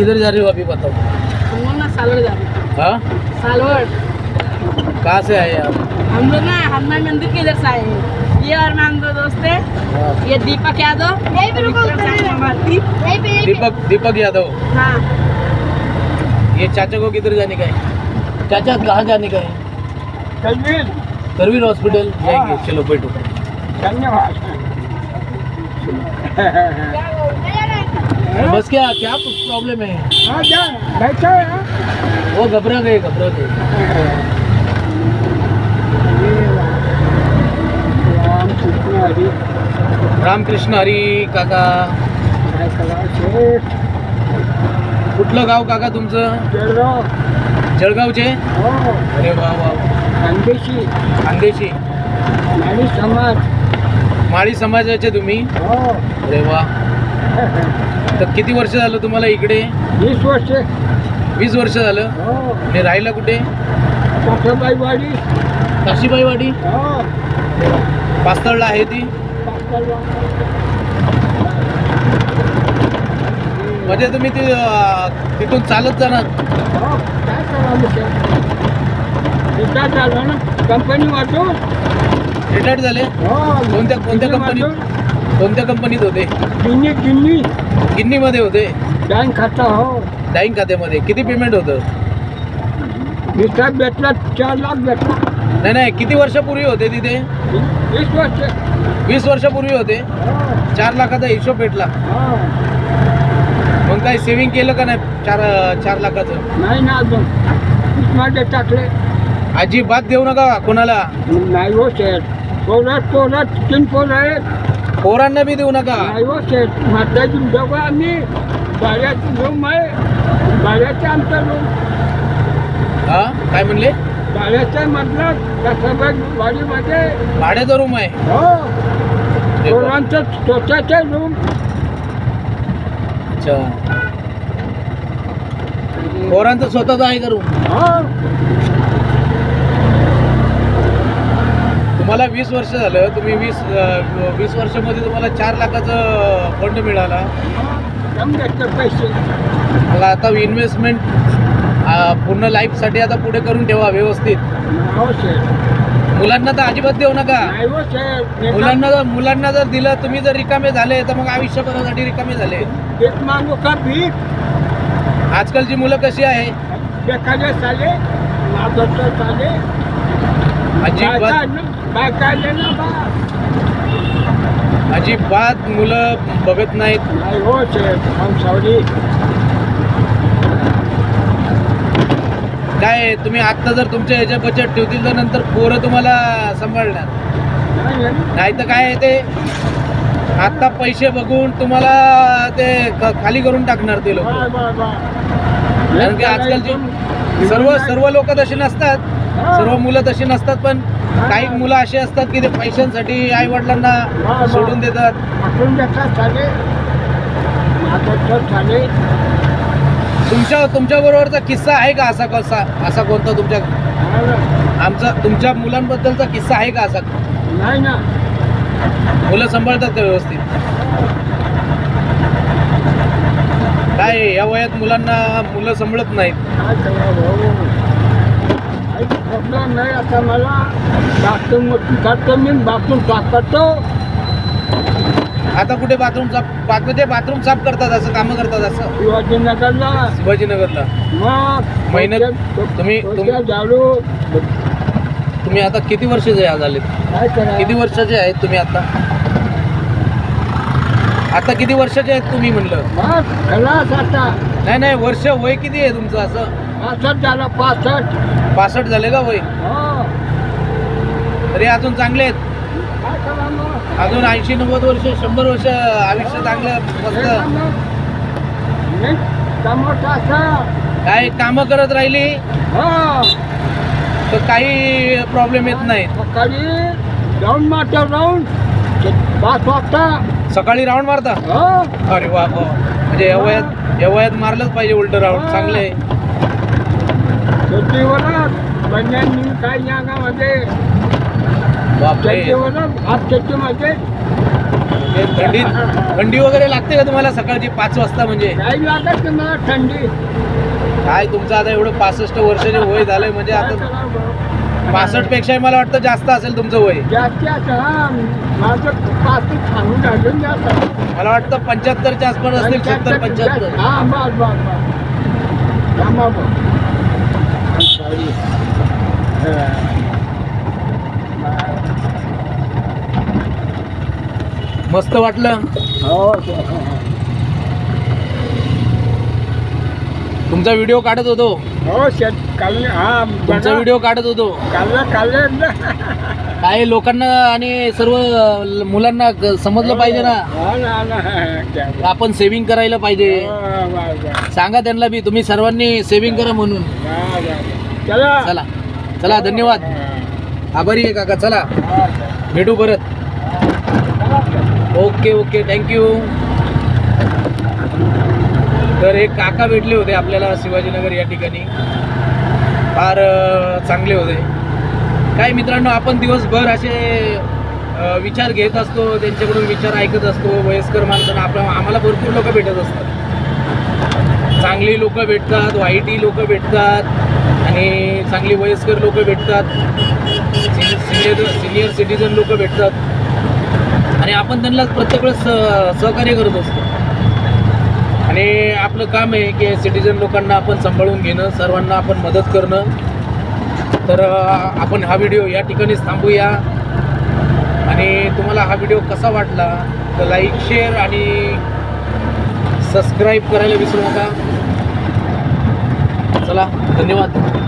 किधर जा रहे हो अभी बताओ। हम लोग ना सालवर जा रहे हैं। हाँ? सालवर कहाँ से आए आप? हम लोग ना हनुमान मंदिर के इधर से आए हैं। ये और नाम दो दोस्त है। हाँ। ये दीपक यादव दीपक दीपक यादव। हाँ। ये चाचा को किधर जाने का है? चाचा कहाँ जाने का है? कलवीर करवीर हॉस्पिटल जाएँगे। चलो बैठो। धन्यवाद। बस क्या क्या प्रॉब्लम है? हाँ जा बैठो यहाँ वो घबरा गए घबरा गए। राम कृष्ण हरी रामकृष्ण हरी काका। काय कुठलं गाव काका तुमचं? जळगाव। जळगावचे? हो. अरे वा वा खानदेशी। खानदेशी. नाडी समाज। माळी समाजाचे तुम्ही? हो. अरे वा. तर किती वर्ष झालं तुम्हाला इकडे? वीस वर्ष. वीस वर्ष झालं. हो. आणि राहिला कुठे? सासूबाई वाडी काशीबाई वाडी हो. पास्तळला आहे ती? म्हणजे तुम्ही ती अं, तिथून चालत जाणार हो काय करावं ना. कंपनी वाटून रिटायर्ड झाले? हो. कोणत्या कोणत्या कंपनीत कोणत्या कंपनीत होते? गिन्नी गिन्नी. गिन्नीमध्ये होते. बँक खाता हो. डाईंग खात्यामध्ये. किती पेमेंट होतं? भेटला चार लाख भेटला. नाही नाही किती वर्षापूर्वी होते तिथे? वीस वर्ष. वीस वर्षापूर्वी होते? चार लाखाचा हिशोब भेटला. हो. मग काय सेव्हिंग केलं का नाही चार चार लाखाचं? नाही ना अजून. उस्माने टाकले. अजिबात देऊ नका कोणाला. नाही हो शेठ पोरात पोरात तीन पोर आहेत. पोरांना बी देऊ नका. नाही हो शेठ म्हाताची दोघं आम्ही? रूम आहे आमचा रूम हा? काय म्हणले? भाड्याच्या म्हटलं वाडीमध्ये. भाड्याचा रूम आहे. हो. पोरांचं स्वतःचे रूम अच्छा. पोरांचं स्वतःच आहे का रूम हो. तुम्हाला वीस वर्ष झालं तुम्ही वीस वीस वर्षामध्ये तुम्हाला चार लाखाचं फंड मिळाला. मग आता इन्व्हेस्टमेंट पूर्ण लाईफसाठी आता पुढे करून ठेवा व्यवस्थित. मुलांना तर अजिबात देऊ नका. मुलांना जर मुलांना जर दिलं तुम्ही जर रिकामे झाले तर मग आयुष्यभरासाठी रिकामे झाले. आजकालची मुलं कशी आहे? अजिबात. अजिबात मुलं बघत नाहीत. नाही हो काय तुम्ही आत्ता जर तुमच्या ह्याच्या बचत ठेवतील तर नंतर पोरं तुम्हाला सांभाळणार. नाही तर काय आहे ते? आत्ता पैसे बघून तुम्हाला ते खाली करून टाकणार ते लोक. कारण की आजकालची सर्व सर्व लोक तशी नसतात. सर्व मुलं तशी नसतात पण काही मुलं अशी असतात की ते पैशांसाठी आई वडिलांना सोडून देतात. तुमच्या तुमच्या बरोबरचा किस्सा आहे का असा कसा असा कोणता तुमच्या? आमचा तुमच्या मुलांबद्दलचा किस्सा आहे का असा? नाही ना. मुलं सांभाळतात का व्यवस्थित? काय या वयात मुलांना मुलं सांभाळत नाहीत. नाही आता मला बाथरूम मी बाथरूम साफ करतो. आता कुठे बाथरूम साफ बाथरूमचे बाथरूम साफ करतात असं कामं करतात असं? शिवाजीनगरला. शिवाजीनगरला? मग महिन्यात तुम्ही- तुम्ही- झाडू तुम्ही आता किती वर्षाचे झालेत काय करा? किती वर्षाचे आहेत तुम्ही आता? आता किती वर्षाचे आहेत तुम्ही म्हणलं? बस खलास आता. नाही नाही वर्ष वय किती आहे तुमचं असं? पासष्ट झाला पासष्ट. पासष्ट झाले का वय? हो. तरी अजून चांगले आहेत. काय करा मग अजून ऐंशी नव्वद वर्ष शंभर वर्ष आयुष्य चांगलं मस्त. काय कामं करत राहिली हो. तर काही प्रॉब्लेम येत नाहीत सकाळी जाऊन मारतो जाऊन पाच वाजता. सकाळी राऊंड मारता? हो. अरे वा वा. म्हणजे या वयात या वयात मारलंच पाहिजे उलट राऊंड. चांगलं आहे शेतीवरच बापरे. शेतीवरच आज शेतीमध्ये ते थंडीत थंडी वगैरे लागते का तुम्हाला सकाळची पाच वाजता म्हणजे? नाही लागत की मला थंडी. काय तुमचं आता एवढं पासष्ट वर्षाचे वय झालंय म्हणजे आता पासष्टपेक्षा मला वाटतं जास्त असेल तुमचं वय. जास्ती असं हा. माझं पाच सांगून अजून जास्त मला वाटतं पंच्याहत्तरच्या आसपास असतील सत्तर पंच्याहत्तर. हा बस बस बस. थांबा बघ. Sorry. मस्त वाटलं? हो. तुमचा व्हिडिओ काढत होतो. हो शेत काल हा तुमचा व्हिडिओ काढत होतो. काढलं काय लोकांना आणि सर्व मुलांना समजलं पाहिजे ना. हा हा बात. आपण सेव्हिंग करायला पाहिजे. हो. सांगा त्यांना बी तुम्ही सर्वांनी सेव्हिंग करा म्हणून. हा. चला. चला. चला धन्यवाद. आभारी आहे काका चला. हा, भेटू परत. Okay okay. थँक्यू तर एक काका भेटले होते आपल्याला शिवाजीनगर या ठिकाणी. फार चांगले होते. काय मित्रांनो आपण दिवसभर असे विचार घेत असतो त्यांच्याकडून विचार ऐकत असतो वयस्कर माणसांना आपल्या आम्हाला भरपूर लोक भेटत असतात. चांगली लोक भेटतात वाईटही लोक भेटतात आणि चांगली वयस्कर लोक भेटतात सिनियर सिनियर सिटीजन लोक भेटतात. आणि आपण त्यांना प्रत्येक वेळेस सहकार्य करत असतो. आणि आपलं काम आहे की सिटीजन लोकांना आपण सांभाळून घेणं सर्वांना आपण मदत करणं. तर आपण हा व्हिडिओ या ठिकाणीच थांबूया. आणि तुम्हाला हा व्हिडिओ कसा वाटला तर लाईक शेअर आणि सबस्क्राईब करायला विसरू नका. चला धन्यवाद.